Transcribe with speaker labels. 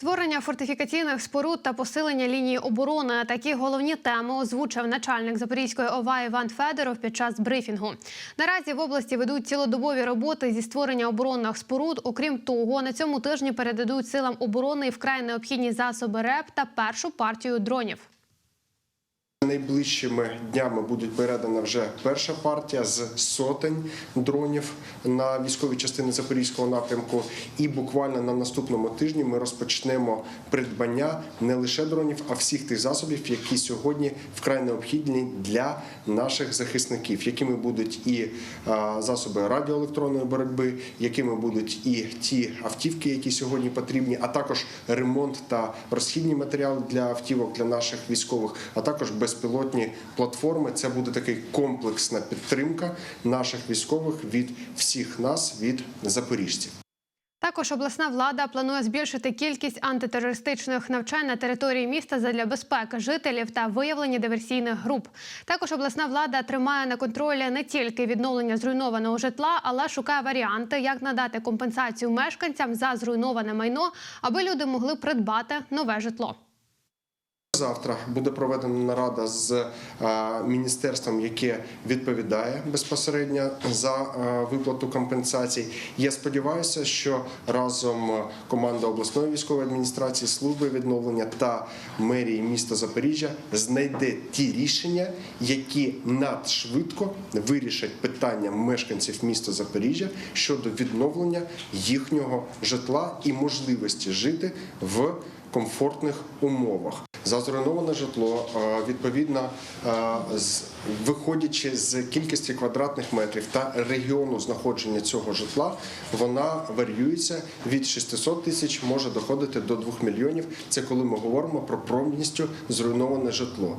Speaker 1: Створення фортифікаційних споруд та посилення лінії оборони такі головні теми озвучив начальник Запорізької ОВА Іван Федоров під час брифінгу. Наразі в області ведуть цілодобові роботи зі створення оборонних споруд. Окрім того, на цьому тижні передадуть силам оборони вкрай необхідні засоби РЕП та першу партію дронів.
Speaker 2: Найближчими днями буде передана вже перша партія з сотень дронів на військові частини Запорізького напрямку. І буквально на наступному тижні ми розпочнемо придбання не лише дронів, а всіх тих засобів, які сьогодні вкрай необхідні для наших захисників, якими будуть і засоби радіоелектронної боротьби, якими будуть і ті автівки, які сьогодні потрібні, а також ремонт та розхідні матеріали для автівок для наших військових, а також безпілотні платформи. Це буде такий комплексна підтримка наших військових від всіх нас, від запоріжців.
Speaker 1: Також обласна влада планує збільшити кількість антитерористичних навчань на території міста задля безпеки жителів та виявлення диверсійних груп. Також обласна влада тримає на контролі не тільки відновлення зруйнованого житла, але шукає варіанти, як надати компенсацію мешканцям за зруйноване майно, аби люди могли придбати нове житло.
Speaker 2: Завтра буде проведена нарада з е, міністерством, яке відповідає безпосередньо за е, виплату компенсацій. Я сподіваюся, що разом команда обласної військової адміністрації, служби відновлення та мерії міста Запоріжжя знайде ті рішення, які надшвидко вирішать питання мешканців міста Запоріжжя щодо відновлення їхнього житла і можливості жити в комфортних умовах. За зруйноване житло е, відповідно е, виходячи з кількості квадратних метрів та регіону знаходження цього житла, вона варіюється від 600 тисяч, може доходити до 2 мільйонів. Це коли ми говоримо про промністю зруйноване житло.